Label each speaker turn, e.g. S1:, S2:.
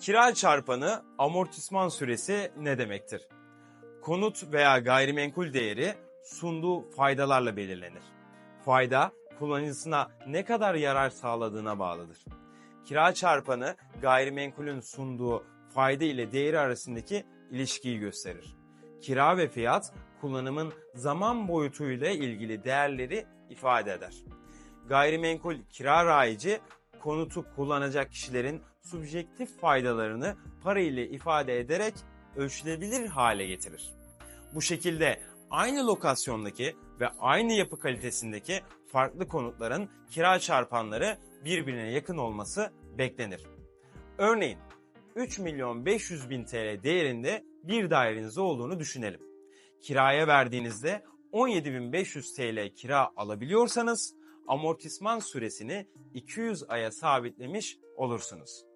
S1: Kira çarpanı amortisman süresi ne demektir? Konut veya gayrimenkul değeri sunduğu faydalarla belirlenir. Fayda kullanıcısına ne kadar yarar sağladığına bağlıdır. Kira çarpanı gayrimenkulün sunduğu fayda ile değeri arasındaki ilişkiyi gösterir. Kira ve fiyat kullanımın zaman boyutuyla ilgili değerleri ifade eder. Gayrimenkul kira raici konutu kullanacak kişilerin subjektif faydalarını para ile ifade ederek ölçülebilir hale getirir. Bu şekilde aynı lokasyondaki ve aynı yapı kalitesindeki farklı konutların kira çarpanları birbirine yakın olması beklenir. Örneğin 3 milyon 500 bin TL değerinde bir daireniz olduğunu düşünelim. Kiraya verdiğinizde 17.500 TL kira alabiliyorsanız amortisman süresini 200 aya sabitlemiş olursunuz.